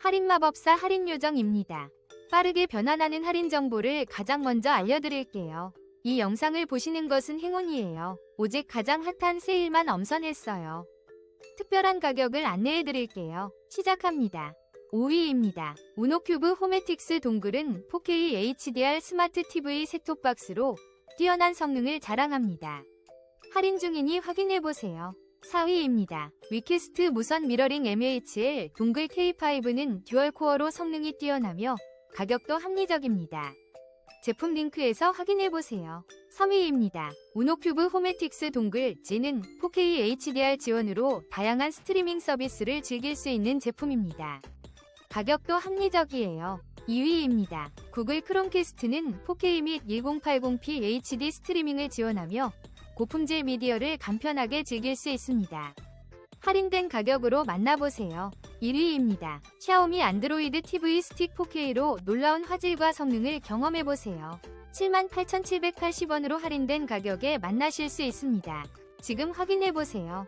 할인마법사 할인요정입니다. 빠르게 변환하는 할인 정보를 가장 먼저 알려드릴게요. 이 영상을 보시는 것은 행운이에요. 오직 가장 핫한 세일만 엄선했어요. 특별한 가격을 안내해드릴게요. 시작합니다. 5위입니다. 우노큐브 호메틱스 동글은 4K HDR 스마트 TV 셋톱박스로 뛰어난 성능을 자랑합니다. 할인 중이니 확인해보세요. 4위입니다. 위키스트 무선 미러링 MHL 동글 K5는 듀얼 코어로 성능이 뛰어나며 가격도 합리적입니다. 제품 링크에서 확인해보세요. 3위입니다. 우노큐브 호메틱스 동글 G는 4K HDR 지원으로 다양한 스트리밍 서비스를 즐길 수 있는 제품입니다. 가격도 합리적이에요. 2위입니다. 구글 크롬캐스트는 4K 및 1080p HD 스트리밍을 지원하며 고품질 미디어를 간편하게 즐길 수 있습니다. 할인된 가격으로 만나보세요. 1위입니다. 샤오미 안드로이드 TV 스틱 4K로 놀라운 화질과 성능을 경험해보세요. 78,780원으로 할인된 가격에 만나실 수 있습니다. 지금 확인해보세요.